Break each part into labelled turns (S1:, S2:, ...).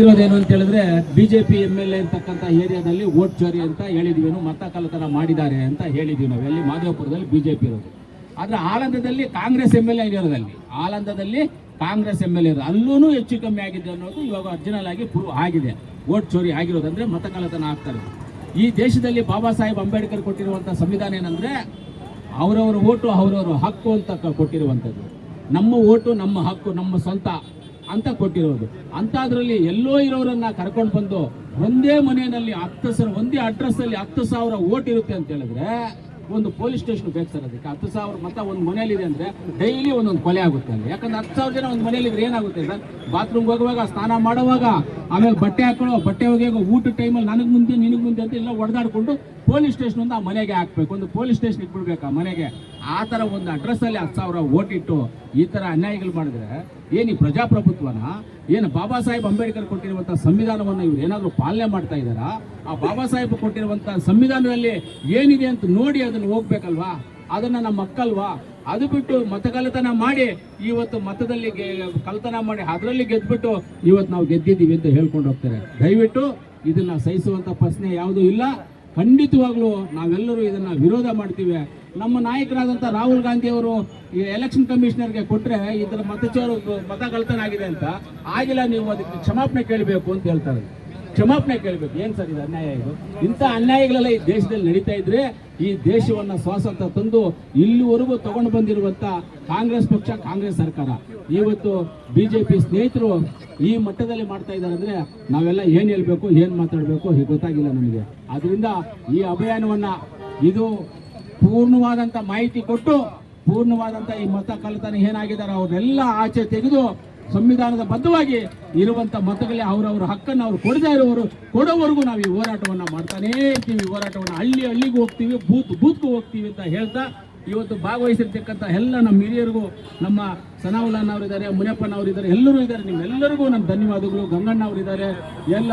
S1: ಇರೋದೇನು ಅಂತ ಹೇಳಿದ್ರೆ BJP M L A ಏರಿಯಾದಲ್ಲಿ ವೋಟ್ ಚೋರಿ ಅಂತ ಹೇಳಿದ್ವಿ ಮತ ಕಳ್ಳತನ ಮಾಡಿದ್ದಾರೆ ಅಂತ ಹೇಳಿದ್ವಿ ನಾವು. ಎಲ್ಲಿ ಮಾದೇವಪುರದಲ್ಲಿ ಬಿಜೆಪಿ ಇರೋದು. ಆದ್ರೆ ಆಲಂದದಲ್ಲಿ ಕಾಂಗ್ರೆಸ್ ಎಂ ಎಲ್ ಎ ಇರೋದಲ್ಲಿ ಆಲಂದದಲ್ಲಿ ಕಾಂಗ್ರೆಸ್ ಎಂ ಎಲ್ ಎ ಅಲ್ಲೂ ಹೆಚ್ಚು ಕಮ್ಮಿ ಆಗಿದೆ ಅನ್ನೋದು ಇವಾಗ ಒರಿಜಿನಲ್ ಆಗಿ ಪ್ರೂವ್ ಆಗಿದೆ. ವೋಟ್ ಚೋರಿ ಆಗಿರೋದಂದ್ರೆ ಮತ ಕಳ್ಳತನ ಆಗ್ತಾರೆ ಈ ದೇಶದಲ್ಲಿ ಬಾಬಾ ಸಾಹೇಬ್ ಅಂಬೇಡ್ಕರ್ ಕೊಟ್ಟಿರುವಂಥ ಸಂವಿಧಾನ ಏನಂದ್ರೆ ಅವರವರ ಓಟು ಅವರವರ ಹಕ್ಕು ಅಂತ ಕೊಟ್ಟಿರುವಂಥದ್ದು. ನಮ್ಮ ಓಟು ನಮ್ಮ ಹಕ್ಕು, ನಮ್ಮ ಸ್ವಂತ. ಅಂತ ಕೊಟ್ಟಿರೋದು. ಅಂಥದ್ರಲ್ಲಿ ಎಲ್ಲೋ ಇರೋರನ್ನ ಕರ್ಕೊಂಡು ಬಂದು ಒಂದೇ ಮನೆಯಲ್ಲಿ ಹತ್ತು ಸಾವಿರ, ಒಂದೇ ಅಡ್ರೆಸ್ ಅಲ್ಲಿ ಹತ್ತು ಸಾವಿರ ಓಟ್ ಇರುತ್ತೆ ಅಂತ ಹೇಳಿದ್ರೆ ಒಂದು ಪೊಲೀಸ್ ಸ್ಟೇಷನ್ ಬೇಕು ಸರ್ ಅದಕ್ಕೆ. ಹತ್ತು ಸಾವಿರ ಮತ್ತೆ ಒಂದು ಮನೆಯಲ್ಲಿದೆ ಅಂದ್ರೆ ಡೈಲಿ ಒಂದೊಂದು ಕೊಲೆ ಆಗುತ್ತೆ ಅಲ್ಲಿ. ಯಾಕಂದ್ರೆ ಹತ್ತು ಸಾವಿರ ಜನ ಒಂದು ಮನೆಯಲ್ಲಿ ಇದ್ರೆ ಏನಾಗುತ್ತೆ ಸರ್? ಬಾತ್ರೂಮ್ ಹೋಗುವಾಗ, ಸ್ನಾನ ಮಾಡುವಾಗ, ಆಮೇಲೆ ಬಟ್ಟೆ ಹಾಕೊಳ್ಳೋ, ಬಟ್ಟೆ ಹೋಗಿ ಊಟ ಟೈಮಲ್ಲಿ ನಿನಗೆ ಮುಂದೆ ಅಂತ ಇಲ್ಲ ಹೊಡೆದಾಡ್ಕೊಂಡು ಪೊಲೀಸ್ ಸ್ಟೇಷನ್ ಆ ಮನೆಗೆ ಹಾಕ್ಬೇಕು. ಒಂದು ಪೊಲೀಸ್ ಸ್ಟೇಷನ್ ಇಟ್ಬಿಡ್ಬೇಕು ಆ ಮನೆಗೆ. ಆ ಥರ ಒಂದು ಅಡ್ರೆಸ್ ಅಲ್ಲಿ ಹತ್ತು ಸಾವಿರ ಓಟ್ ಇಟ್ಟು ಈ ಥರ ಅನ್ಯಾಯಗಳು ಮಾಡಿದ್ರೆ ಏನು ಈ ಪ್ರಜಾಪ್ರಭುತ್ವನ? ಏನು ಬಾಬಾ ಸಾಹೇಬ್ ಅಂಬೇಡ್ಕರ್ ಕೊಟ್ಟಿರುವಂಥ ಸಂವಿಧಾನವನ್ನು ಇವ್ರು ಏನಾದರೂ ಪಾಲನೆ ಮಾಡ್ತಾ ಇದ್ದಾರಾ? ಆ ಬಾಬಾ ಸಾಹೇಬ್ ಕೊಟ್ಟಿರುವಂಥ ಸಂವಿಧಾನದಲ್ಲಿ ಏನಿದೆ ಅಂತ ನೋಡಿ ಅದನ್ನು ಹೋಗ್ಬೇಕಲ್ವಾ? ಅದನ್ನ ನಮ್ಮ ಮಕ್ಕಲ್ವಾ? ಅದು ಬಿಟ್ಟು ಮತಗಲತನ ಮಾಡಿ ಇವತ್ತು ಮತದಲ್ಲಿ ಕಲ್ತನ ಮಾಡಿ, ಅದರಲ್ಲಿ ಗೆದ್ದುಬಿಟ್ಟು ಇವತ್ತು ನಾವು ಗೆದ್ದಿದ್ದೀವಿ ಅಂತ ಹೇಳ್ಕೊಂಡು ಹೋಗ್ತಾರೆ. ದಯವಿಟ್ಟು ಇದನ್ನ ಸಹಿಸುವಂಥ ಪ್ರಶ್ನೆ ಯಾವುದೂ ಇಲ್ಲ. ಖಂಡಿತವಾಗ್ಲೂ ನಾವೆಲ್ಲರೂ ಇದನ್ನ ವಿರೋಧ ಮಾಡ್ತೀವಿ. ನಮ್ಮ ನಾಯಕರಾದಂಥ ರಾಹುಲ್ ಗಾಂಧಿ ಅವರು ಈ ಎಲೆಕ್ಷನ್ ಕಮಿಷನರ್ಗೆ ಕೊಟ್ರೆ ಇದರ ಮತಚೋರು ಮತ ಆಗಿದೆ ಅಂತ. ಆಗಿಲ್ಲ, ನೀವು ಅದಕ್ಕೆ ಕ್ಷಮಾಪಣೆ ಕೇಳಬೇಕು ಅಂತ ಹೇಳ್ತಾರೆ ಕ್ಷಮಾಪಣೆ ಕೇಳಬೇಕು. ಏನ್ ಸರ್ ಇದು ಅನ್ಯಾಯ ಇದು? ಇಂಥ ಅನ್ಯಾಯಗಳೆಲ್ಲ ಈ ದೇಶದಲ್ಲಿ ನಡೀತಾ ಇದ್ರೆ ಈ ದೇಶವನ್ನ ಸ್ವಾತಂತ್ರ್ಯ ತಂದು ಇಲ್ಲಿವರೆಗೂ ತಗೊಂಡು ಬಂದಿರುವಂತ ಕಾಂಗ್ರೆಸ್ ಪಕ್ಷ, ಕಾಂಗ್ರೆಸ್ ಸರ್ಕಾರ. ಇವತ್ತು ಬಿಜೆಪಿ ಸ್ನೇಹಿತರು ಈ ಮಟ್ಟದಲ್ಲಿ ಮಾಡ್ತಾ ಇದ್ದಾರೆ ಅಂದ್ರೆ ನಾವೆಲ್ಲ ಏನು ಹೇಳಬೇಕು, ಏನು ಮಾತಾಡಬೇಕು ಗೊತ್ತಾಗಿಲ್ಲ ನಮಗೆ. ಅದರಿಂದ ಈ ಅಭಿಯಾನವನ್ನ ಇದು ಪೂರ್ಣವಾದಂತ ಮಾಹಿತಿ ಕೊಟ್ಟು ಪೂರ್ಣವಾದಂತ ಈ ಮತ ಕಳ್ಳತನ ಏನಾಗಿದ್ದಾರೆ ಅವರೆಲ್ಲ ಆಚೆ ತೆಗೆದು ಸಂವಿಧಾನದ ಬದ್ಧವಾಗಿ ಇರುವಂತ ಮತಗಳೇ ಅವರವರ ಹಕ್ಕನ್ನು ಅವರು ಕೊಡದೇ ಇರುವವರು ಕೊಡೋವರೆಗೂ ನಾವು ಈ ಹೋರಾಟವನ್ನು ಮಾಡ್ತಾನೇ ಇರ್ತೀವಿ. ಹೋರಾಟವನ್ನು ಹಳ್ಳಿ ಹಳ್ಳಿಗೂ ಹೋಗ್ತೀವಿ, ಬೂತ್ ಬೂತ್ಗೂ ಹೋಗ್ತೀವಿ ಅಂತ ಹೇಳ್ತಾ ಇವತ್ತು ಭಾಗವಹಿಸಿರ್ತಕ್ಕಂಥ ಎಲ್ಲ ನಮ್ಮ ಹಿರಿಯರಿಗೂ, ನಮ್ಮ ಸನಾವುಲ್ಲನ್ ಅವರಿದ್ದಾರೆ ಮುನಿಯಪ್ಪನವರಿದ್ದಾರೆ, ಎಲ್ಲರೂ ಇದ್ದಾರೆ. ನಿಮ್ಮೆಲ್ಲರಿಗೂ ನಮ್ಮ ಧನ್ಯವಾದಗಳು. ಗಂಗಣ್ಣ ಅವರಿದ್ದಾರೆ ಎಲ್ಲ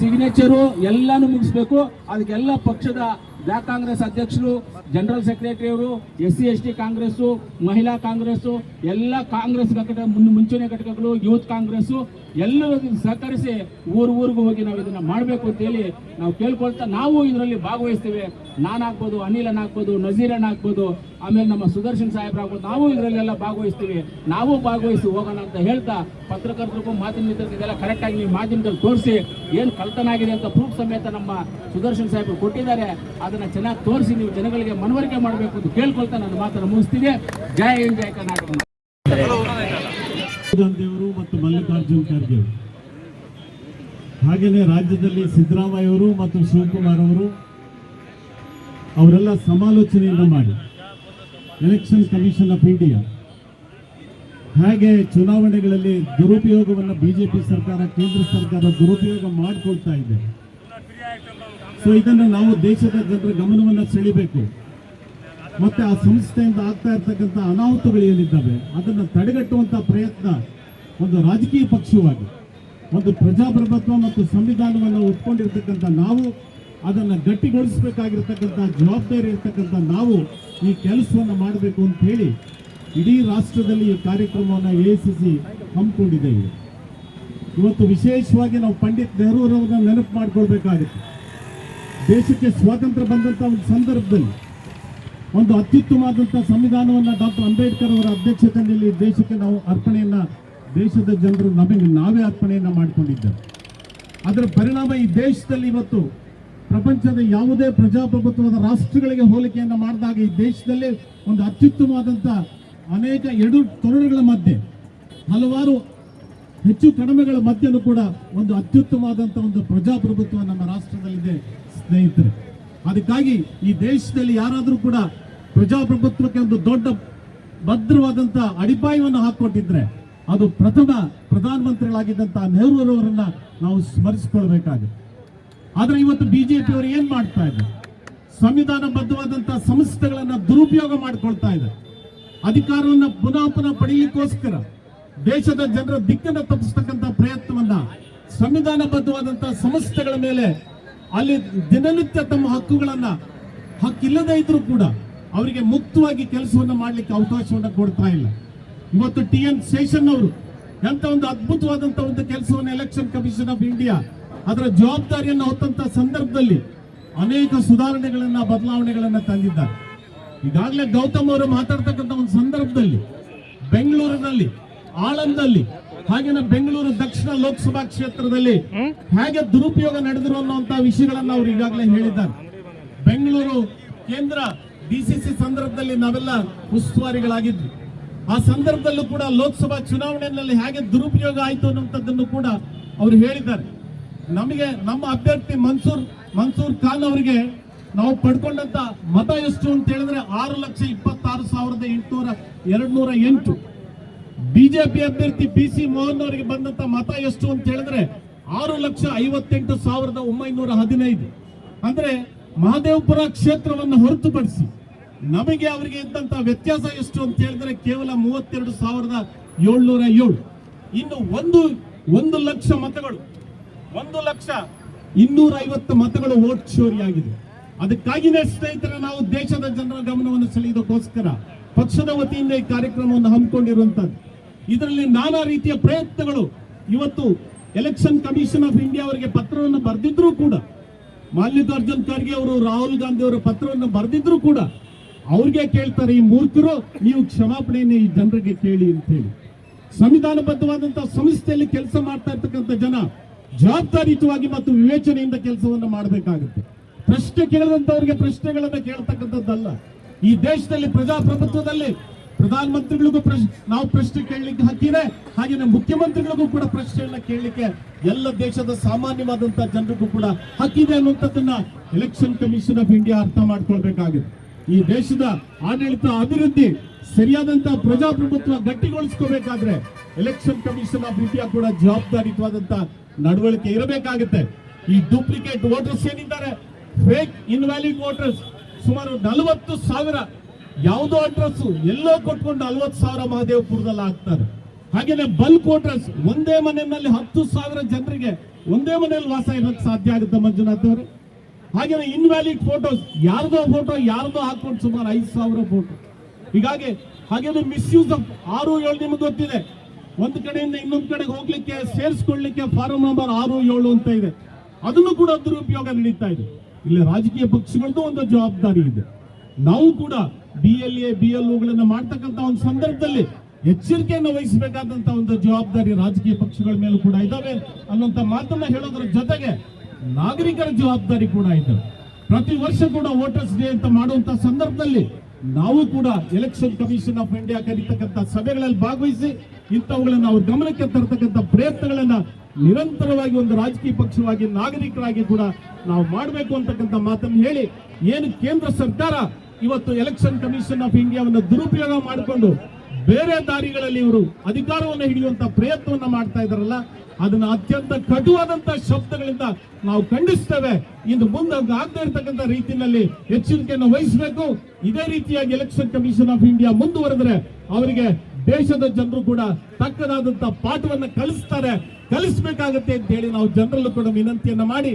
S1: ಸಿಗ್ನೇಚರು ಎಲ್ಲಾನು ಮುಗಿಸ್ಬೇಕು. ಅದಕ್ಕೆಲ್ಲ ಪಕ್ಷದ ಬ್ಲಾಕ್ ಕಾಂಗ್ರೆಸ್ ಅಧ್ಯಕ್ಷರು, ಜನರಲ್ ಸೆಕ್ರೆಟರಿ ಅವರು S C S T Congress, ಮಹಿಳಾ ಕಾಂಗ್ರೆಸ್ಸು, ಎಲ್ಲ ಕಾಂಗ್ರೆಸ್ ಘಟಕ ಮುಂಚೂಣಿ ಘಟಕಗಳು, ಯೂತ್ ಕಾಂಗ್ರೆಸ್ಸು, ಎಲ್ಲರೂ ಸಹಕರಿಸಿ ಊರು, ಊರಿಗೂ ಹೋಗಿ ನಾವು ಇದನ್ನ ಮಾಡಬೇಕು ಅಂತೇಳಿ ನಾವು ಕೇಳ್ಕೊಳ್ತಾ ನಾವು ಇದರಲ್ಲಿ ಭಾಗವಹಿಸ್ತೇವೆ. ನಾನಾಗ್ಬೋದು ಅನಿಲನ್ ಆಗ್ಬೋದು ನಜೀರನ್ ಆಗ್ಬೋದು, ಆಮೇಲೆ ನಮ್ಮ ಸುದರ್ಶನ್ ಸಾಹೇಬ್ರಾಗ್ಬೋದು ನಾವು ಇದರಲ್ಲೆಲ್ಲ ಭಾಗವಹಿಸ್ತೀವಿ. ನಾವು ಭಾಗವಹಿಸಿ ಹೋಗೋಣ ಅಂತ ಹೇಳ್ತಾ ಪತ್ರಕರ್ತರಿಗೂ ಮಾಧ್ಯಮ ಮಿತ್ರರಿಗೆಲ್ಲ ಕರೆಕ್ಟಾಗಿ ನೀವು ಮಾಧ್ಯಮದಲ್ಲಿ ತೋರಿಸಿ ಏನು ಕಲ್ತನಾಗಿದೆ ಅಂತ ಪ್ರೂಫ್ ಸಮೇತ ನಮ್ಮ ಸುದರ್ಶನ್ ಸಾಹೇಬ್ ಕೊಟ್ಟಿದ್ದಾರೆ. ಅದನ್ನ ಚೆನ್ನಾಗಿ ತೋರಿಸಿ ನೀವು ಜನಗಳಿಗೆ ಮನವರಿಕೆ ಮಾಡಬೇಕು ಅಂತ ಕೇಳ್ಕೊಳ್ತಾ ನನ್ನ ಮಾತನ್ನು ಮುಗಿಸ್ತೀನಿ ಜಯ ಹಿಂದ್ ಜಯ ಕರ್ನಾಟಕ.
S2: ದೇವರು ಮತ್ತು ಮಲ್ಲಿಕಾರ್ಜುನ್ ಖರ್ಗೆ. ಹಾಗೆಯೇ ರಾಜ್ಯದಲ್ಲಿ ಸಿದ್ದರಾಮಯ್ಯ ಅವರು ಮತ್ತು ಶಿವಕುಮಾರ್ ಅವರು ಅವರೆಲ್ಲ ಸಮಾಲೋಚನೆಯನ್ನು ಮಾಡಿ. Election commission of India. ಹಾಗೆ ಚುನಾವಣೆಗಳಲ್ಲಿ ದುರುಪಯೋಗವನ್ನು ಬಿಜೆಪಿ ಸರ್ಕಾರ, ಕೇಂದ್ರ ಸರ್ಕಾರ ದುರುಪಯೋಗ ಮಾಡಿಕೊಳ್ತಾ ಇದೆ. ಸೊ ಇದನ್ನು ನಾವು ದೇಶದ ಜನರ ಗಮನವನ್ನು ಸೆಳಿಬೇಕು. ಮತ್ತೆ ಆ ಸಂಸ್ಥೆಯಿಂದ ಆಗ್ತಾ ಇರ್ತಕ್ಕಂಥ ಅನಾಹುತಗಳು ಏನಿದ್ದಾವೆ ಅದನ್ನು ತಡೆಗಟ್ಟುವಂಥ ಪ್ರಯತ್ನ ಒಂದು ರಾಜಕೀಯ ಪಕ್ಷವಾಗಿ, ಒಂದು ಪ್ರಜಾಪ್ರಭುತ್ವ ಮತ್ತು ಸಂವಿಧಾನವನ್ನು ಒಪ್ಕೊಂಡಿರ್ತಕ್ಕಂಥ ನಾವು, ಅದನ್ನು ಗಟ್ಟಿಗೊಳಿಸಬೇಕಾಗಿರ್ತಕ್ಕಂಥ ಜವಾಬ್ದಾರಿ ಇರ್ತಕ್ಕಂಥ ನಾವು ಈ ಕೆಲಸವನ್ನು ಮಾಡಬೇಕು ಅಂತ ಹೇಳಿ ಇಡೀ ರಾಷ್ಟ್ರದಲ್ಲಿ ಈ ಕಾರ್ಯಕ್ರಮವನ್ನು ಎ ಸಿ ಸಿ ಹಮ್ಮಿಕೊಂಡಿದ್ದೇವೆ. ಇವತ್ತು ವಿಶೇಷವಾಗಿ ನಾವು ಪಂಡಿತ್ ನೆಹರೂರವ್ರನ್ನ ನೆನಪು ಮಾಡ್ಕೊಳ್ಬೇಕಾಗುತ್ತೆ. ದೇಶಕ್ಕೆ ಸ್ವಾತಂತ್ರ್ಯ ಬಂದಂಥ ಒಂದು ಸಂದರ್ಭದಲ್ಲಿ ಒಂದು ಅತ್ಯುತ್ತಮವಾದಂಥ ಸಂವಿಧಾನವನ್ನು ಡಾಕ್ಟರ್ ಅಂಬೇಡ್ಕರ್ ಅವರ ಅಧ್ಯಕ್ಷತೆಯಲ್ಲಿ ದೇಶಕ್ಕೆ ನಾವು ಅರ್ಪಣೆಯನ್ನ ದೇಶದ ಜನರು ನಮಗೆ ನಾವೇ ಅರ್ಪಣೆಯನ್ನ ಮಾಡಿಕೊಂಡಿದ್ದೇವೆ. ಅದರ ಪರಿಣಾಮ ಈ ದೇಶದಲ್ಲಿ ಇವತ್ತು ಪ್ರಪಂಚದ ಯಾವುದೇ ಪ್ರಜಾಪ್ರಭುತ್ವದ ರಾಷ್ಟ್ರಗಳಿಗೆ ಹೋಲಿಕೆಯನ್ನು ಮಾಡಿದಾಗ ಈ ದೇಶದಲ್ಲಿ ಒಂದು ಅತ್ಯುತ್ತಮವಾದಂಥ ಅನೇಕ ಎಡು ತೊಡರುಗಳ ಮಧ್ಯೆ, ಹಲವಾರು ಹೆಚ್ಚು ಕಡಿಮೆಗಳ ಮಧ್ಯೆಯೂ ಕೂಡ ಒಂದು ಅತ್ಯುತ್ತಮವಾದಂಥ ಒಂದು ಪ್ರಜಾಪ್ರಭುತ್ವ ನಮ್ಮ ರಾಷ್ಟ್ರದಲ್ಲಿದೆ. ಸ್ನೇಹಿತರೆ, ಅದಕ್ಕಾಗಿ ಈ ದೇಶದಲ್ಲಿ ಯಾರಾದರೂ ಕೂಡ ಪ್ರಜಾಪ್ರಭುತ್ವಕ್ಕೆ ಒಂದು ದೊಡ್ಡ ಭದ್ರವಾದಂಥ ಅಡಿಪಾಯವನ್ನು ಹಾಕೊಟ್ಟಿದ್ರೆ ಅದು ಪ್ರಥಮ ಪ್ರಧಾನಮಂತ್ರಿಗಳಾಗಿದ್ದಂಥ ನೆಹರೂರವರನ್ನ ನಾವು ಸ್ಮರಿಸಿಕೊಳ್ಬೇಕಾಗುತ್ತೆ ಆದ್ರೆ ಇವತ್ತು ಬಿಜೆಪಿ ಅವರು ಏನ್ ಮಾಡ್ತಾ ಇದ್ರು ಸಂವಿಧಾನ ಬದ್ಧವಾದಂಥ ಸಂಸ್ಥೆಗಳನ್ನ ದುರುಪಯೋಗ ಮಾಡ್ಕೊಳ್ತಾ ಇದೆ. ಅಧಿಕಾರವನ್ನ ಪುನಃ ಪುನಃ ಪಡೆಯಲಿಕ್ಕೋಸ್ಕರ ದೇಶದ ಜನರ ದಿಕ್ಕನ್ನು ತಪ್ಪಿಸ್ತಕ್ಕಂಥ ಪ್ರಯತ್ನವನ್ನ ಸಂವಿಧಾನಬದ್ಧವಾದಂತ ಸಂಸ್ಥೆಗಳ ಮೇಲೆ ಅಲ್ಲಿ ದಿನನಿತ್ಯ ತಮ್ಮ ಹಕ್ಕುಗಳನ್ನ, ಹಕ್ಕಿಲ್ಲದೆ ಇದ್ರೂ ಕೂಡ ಅವರಿಗೆ ಮುಕ್ತವಾಗಿ ಕೆಲಸವನ್ನ ಮಾಡಲಿಕ್ಕೆ ಅವಕಾಶವನ್ನು ಕೊಡ್ತಾ ಇಲ್ಲ. ಇವತ್ತು ಟಿ ಎನ್ ಶೇಷನ್ ಅವರು ಎಂತ ಒಂದು ಅದ್ಭುತವಾದಂತ ಒಂದು ಕೆಲಸವನ್ನು ಎಲೆಕ್ಷನ್ ಕಮಿಷನ್ ಆಫ್ ಇಂಡಿಯಾ ಅದರ ಜವಾಬ್ದಾರಿಯನ್ನು ಹೊತ್ತಂತ ಸಂದರ್ಭದಲ್ಲಿ ಅನೇಕ ಸುಧಾರಣೆಗಳನ್ನ, ಬದಲಾವಣೆಗಳನ್ನ ತಂದಿದ್ದಾರೆ. ಈಗಾಗಲೇ ಗೌತಮ್ ಅವರು ಮಾತಾಡ್ತಕ್ಕಂಥ ಒಂದು ಸಂದರ್ಭದಲ್ಲಿ ಬೆಂಗಳೂರಿನಲ್ಲಿ, ಆಳಂದಲ್ಲಿ ಹಾಗೇನೆ ಬೆಂಗಳೂರು ದಕ್ಷಿಣ ಲೋಕಸಭಾ ಕ್ಷೇತ್ರದಲ್ಲಿ ಹೇಗೆ ದುರುಪಯೋಗ ನಡೆದಿರು ಅನ್ನುವಂತ ವಿಷಯಗಳನ್ನ ಅವರು ಈಗಾಗಲೇ ಹೇಳಿದ್ದಾರೆ. ಬೆಂಗಳೂರು ಕೇಂದ್ರ ಡಿಸಿಸಿ ಸಂದರ್ಭದಲ್ಲಿ ನಾವೆಲ್ಲ ಉಸ್ತುವಾರಿಗಳಾಗಿದ್ವಿ. ಆ ಸಂದರ್ಭದಲ್ಲೂ ಕೂಡ ಲೋಕಸಭಾ ಚುನಾವಣೆಯಲ್ಲಿ ಹೇಗೆ ದುರುಪಯೋಗ ಆಯಿತು ಅನ್ನುವಂಥದ್ದನ್ನು ಕೂಡ ಅವರು ಹೇಳಿದ್ದಾರೆ. ನಮಗೆ ನಮ್ಮ ಅಭ್ಯರ್ಥಿ ಮನ್ಸೂರ್ ಮನ್ಸೂರ್ ಖಾನ್ ಅವರಿಗೆ ನಾವು ಪಡ್ಕೊಂಡಂತ ಮತ ಎಷ್ಟು ಅಂತ ಹೇಳಿದ್ರೆ ಆರು ಲಕ್ಷ ಇಪ್ಪತ್ತಾರು ಸಾವಿರದ ಎಂಟುನೂರ ಎರಡ್ ನೂರ ಎಂಟು. ಬಿಜೆಪಿ ಅಭ್ಯರ್ಥಿ ಬಿ ಸಿ ಮೋಹನ್ ಅವರಿಗೆ ಬಂದಂತ ಮತ ಎಷ್ಟು ಅಂತ ಹೇಳಿದ್ರೆ ಆರು ಲಕ್ಷ ಐವತ್ತೆಂಟು ಸಾವಿರದ ಒಂಬೈನೂರ ಹದಿನೈದು. ಅಂದ್ರೆ ಮಹದೇವಪುರ ಕ್ಷೇತ್ರವನ್ನು ಹೊರತುಪಡಿಸಿ ನಮಗೆ ಅವರಿಗೆ ಇದ್ದಂತ ವ್ಯತ್ಯಾಸ ಎಷ್ಟು ಅಂತ ಹೇಳಿದ್ರೆ ಕೇವಲ ಮೂವತ್ತೆರಡು ಸಾವಿರದ ಏಳ್ನೂರ ಏಳು. ಇನ್ನು ಒಂದು ಒಂದು ಲಕ್ಷ ಮತಗಳು, ಒಂದು ಲಕ್ಷ ಇನ್ನೂರ ಐವತ್ತು ಮತಗಳು ವೋಟ್ ಚೋರಿಯಾಗಿದೆ ಅದಕ್ಕಾಗಿನೇ ಸ್ನೇಹಿತರೆ, ನಾವು ದೇಶದ ಜನರ ಗಮನವನ್ನು ಸೆಳೆಯೋದಕ್ಕೋಸ್ಕರ ಪಕ್ಷದ ವತಿಯಿಂದ ಈ ಕಾರ್ಯಕ್ರಮವನ್ನು ಹಮ್ಮಿಕೊಂಡಿರುವಂತದ್ದು. ಇದರಲ್ಲಿ ನಾನಾ ರೀತಿಯ ಪ್ರಯತ್ನಗಳು. ಇವತ್ತು ಎಲೆಕ್ಷನ್ ಕಮಿಷನ್ ಆಫ್ ಇಂಡಿಯಾ ಅವರಿಗೆ ಪತ್ರವನ್ನು ಬರೆದಿದ್ರು ಕೂಡ ಮಲ್ಲಿಕಾರ್ಜುನ್ ಖರ್ಗೆ ಅವರು, ರಾಹುಲ್ ಗಾಂಧಿ ಅವರ ಪತ್ರವನ್ನು ಬರೆದಿದ್ರು ಕೂಡ, ಅವ್ರಿಗೆ ಕೇಳ್ತಾರೆ, ಈ ಮೂರ್ಖರು, ನೀವು ಕ್ಷಮಾಪಣೆಯನ್ನು ಈ ಜನರಿಗೆ ಕೇಳಿ ಅಂತ ಹೇಳಿ. ಸಂವಿಧಾನಬದ್ಧವಾದಂತಹ ಸಂಸ್ಥೆಯಲ್ಲಿ ಕೆಲಸ ಮಾಡ್ತಾ ಇರ್ತಕ್ಕಂಥ ಜನ ಜವಾಬ್ದಾರಿಯುತವಾಗಿ ಮತ್ತು ವಿವೇಚನೆಯಿಂದ ಕೆಲಸವನ್ನು ಮಾಡಬೇಕಾಗುತ್ತೆ. ಪ್ರಶ್ನೆ ಕೇಳಿದಂಥವ್ರಿಗೆ ಪ್ರಶ್ನೆಗಳನ್ನು ಕೇಳ್ತಕ್ಕಂಥದ್ದಲ್ಲ. ಈ ದೇಶದಲ್ಲಿ ಪ್ರಜಾಪ್ರಭುತ್ವದಲ್ಲಿ ಪ್ರಧಾನಮಂತ್ರಿಗಳಿಗೂ ಪ್ರಶ್ನೆ ನಾವು ಪ್ರಶ್ನೆ ಕೇಳಲಿಕ್ಕೆ ಹಕ್ಕಿದೆ. ಹಾಗೆಯೇ ಮುಖ್ಯಮಂತ್ರಿಗಳಿಗೂ ಕೂಡ ಪ್ರಶ್ನೆಗಳನ್ನ ಕೇಳಲಿಕ್ಕೆ ಎಲ್ಲ ದೇಶದ ಸಾಮಾನ್ಯವಾದಂತಹ ಜನರಿಗೂ ಕೂಡ ಹಕ್ಕಿದೆ ಅನ್ನುವಂಥದ್ದನ್ನ ಎಲೆಕ್ಷನ್ ಕಮಿಷನ್ ಆಫ್ ಇಂಡಿಯಾ ಅರ್ಥ ಮಾಡ್ಕೊಳ್ಬೇಕಾಗಿದೆ. ಈ ದೇಶದ ಆಡಳಿತ ಅಭಿವೃದ್ಧಿ ಸರಿಯಾದಂತಹ ಪ್ರಜಾಪ್ರಭುತ್ವ ಗಟ್ಟಿಗೊಳಿಸ್ಕೋಬೇಕಾದ್ರೆ ಎಲೆಕ್ಷನ್ ಕಮಿಷನ್ ಆಫ್ ಇಂಡಿಯಾ ಕೂಡ ಜವಾಬ್ದಾರಿಯುತವಾದಂತ ನಡವಳಿಕೆ ಇರಬೇಕಾಗುತ್ತೆ. ಈ ಡೂಪ್ಲಿಕೇಟ್ ವೋಟರ್ಸ್ ಏನಿದ್ದಾರೆ? ಫೇಕ್ ಇನ್ವ್ಯಾಲಿಡ್ ವೋಟರ್ಸ್ ಸುಮಾರು ನಲವತ್ತು ಸಾವಿರ ಯಾವುದೋ ಅಡ್ರೆಸ್ ಎಲ್ಲೋ ಕೊಟ್ಕೊಂಡು ನಲ್ವತ್ತು ಸಾವಿರ ಮಹದೇವಪುರದಲ್ಲಿ ಹಾಕ್ತಾರೆ. ಹಾಗೇನೆ ಬಲ್ಕ್ ವೋಟರ್ಸ್, ಒಂದೇ ಮನೆಯಲ್ಲಿ ಹತ್ತು ಸಾವಿರ ಜನರಿಗೆ ಒಂದೇ ಮನೆಯಲ್ಲಿ ವಾಸ ಇರೋಕ್ಕೆ ಸಾಧ್ಯ ಆಗುತ್ತೆ ಮಂಜುನಾಥ್ ಅವರು? ಹಾಗೇನೆ ಇನ್ವ್ಯಾಲಿಡ್ ಫೋಟೋಸ್ ಯಾರ್ದೋ ಫೋಟೋ ಯಾರ್ದೋ ಹಾಕೊಂಡು ಸುಮಾರು ಐದು ಸಾವಿರ ಫೋಟೋ ಹೀಗಾಗಿ, ಹಾಗೇನೆ ಮಿಸ್ಯೂಸ್ ಆಫ್ ಆರು ಏಳು ನಿಮಗೆ ಗೊತ್ತಿದೆ. ಒಂದು ಕಡೆಯಿಂದ ಇನ್ನೊಂದು ಕಡೆಗೆ ಹೋಗ್ಲಿಕ್ಕೆ, ಸೇರಿಸ್ಕೊಳ್ಳಿಕ್ಕೆ ಫಾರಂ ನಂಬರ್ ಆರು ಏಳು ಅಂತ ಇದೆ. ಅದನ್ನು ಕೂಡ ದುರುಪಯೋಗ ನಡೀತಾ ಇದೆ. ಇಲ್ಲಿ ರಾಜಕೀಯ ಪಕ್ಷಗಳದ್ದು ಒಂದು ಜವಾಬ್ದಾರಿ ಇದೆ. ನಾವು ಕೂಡ B L A B L ಒಗಳನ್ನ ಮಾಡ್ತಕ್ಕಂತ ಒಂದು ಸಂದರ್ಭದಲ್ಲಿ ಎಚ್ಚರಿಕೆಯನ್ನು ವಹಿಸಬೇಕಾದಂತ ಒಂದು ಜವಾಬ್ದಾರಿ ರಾಜಕೀಯ ಪಕ್ಷಗಳ ಮೇಲೂ ಕೂಡ ಇದ್ದಾವೆ ಅನ್ನುವಂತ ಮಾತನ್ನ ಹೇಳೋದ್ರ ಜೊತೆಗೆ ನಾಗರಿಕರ ಜವಾಬ್ದಾರಿ ಕೂಡ ಇದೆ. ಪ್ರತಿ ವರ್ಷ ಕೂಡ ವೋಟರ್ಸ್ ಡೇ ಅಂತ ಮಾಡುವಂತ ಸಂದರ್ಭದಲ್ಲಿ ನಾವು ಕೂಡ ಎಲೆಕ್ಷನ್ ಕಮಿಷನ್ ಆಫ್ ಇಂಡಿಯಾ ಕರೀತಕ್ಕಂಥ ಸಭೆಗಳಲ್ಲಿ ಭಾಗವಹಿಸಿ ಇಂಥವುಗಳನ್ನು ಅವ್ರ ಗಮನಕ್ಕೆ ತರ್ತಕ್ಕಂಥ ಪ್ರಯತ್ನಗಳನ್ನ ನಿರಂತರವಾಗಿ ಒಂದು ರಾಜಕೀಯ ಪಕ್ಷವಾಗಿ ನಾಗರಿಕರಾಗಿ ಕೂಡ ನಾವು ಮಾಡಬೇಕು ಅಂತಕ್ಕಂಥ ಮಾತನ್ನು ಹೇಳಿ ಏನು ಕೇಂದ್ರ ಸರ್ಕಾರ ಇವತ್ತು ಎಲೆಕ್ಷನ್ ಕಮಿಷನ್ ಆಫ್ ಇಂಡಿಯಾವನ್ನು ದುರುಪಯೋಗ ಮಾಡಿಕೊಂಡು ಬೇರೆ ದಾರಿಗಳಲ್ಲಿ ಇವರು ಅಧಿಕಾರವನ್ನು ಹಿಡಿಯುವಂತ ಪ್ರಯತ್ನವನ್ನ ಮಾಡ್ತಾ ಇದಾರಲ್ಲ ಅದನ್ನ ಅತ್ಯಂತ ಕಟುವಾದಂತ ಶಬ್ದಗಳಿಂದ ನಾವು ಖಂಡಿಸ್ತೇವೆ. ಇನ್ನು ಮುಂದೆ ಆಗ್ತಾ ಇರತಕ್ಕಂತ ರೀತಿಯಲ್ಲಿ ಎಚ್ಚರಿಕೆಯನ್ನು ವಹಿಸಬೇಕು. ಇದೇ ರೀತಿಯಾಗಿ ಎಲೆಕ್ಷನ್ ಕಮಿಷನ್ ಆಫ್ ಇಂಡಿಯಾ ಮುಂದುವರೆದ್ರೆ ಅವರಿಗೆ ದೇಶದ ಜನರು ಕೂಡ ತಕ್ಕದಾದಂತ ಪಾಠವನ್ನ ಕಲಿಸ್ತಾರೆ. ಕಲಿಸ್ಬೇಕಾಗತ್ತೆ ಅಂತ ಹೇಳಿ ನಾವು ಜನರಲ್ಲೂ ಕೂಡ ವಿನಂತಿಯನ್ನ ಮಾಡಿ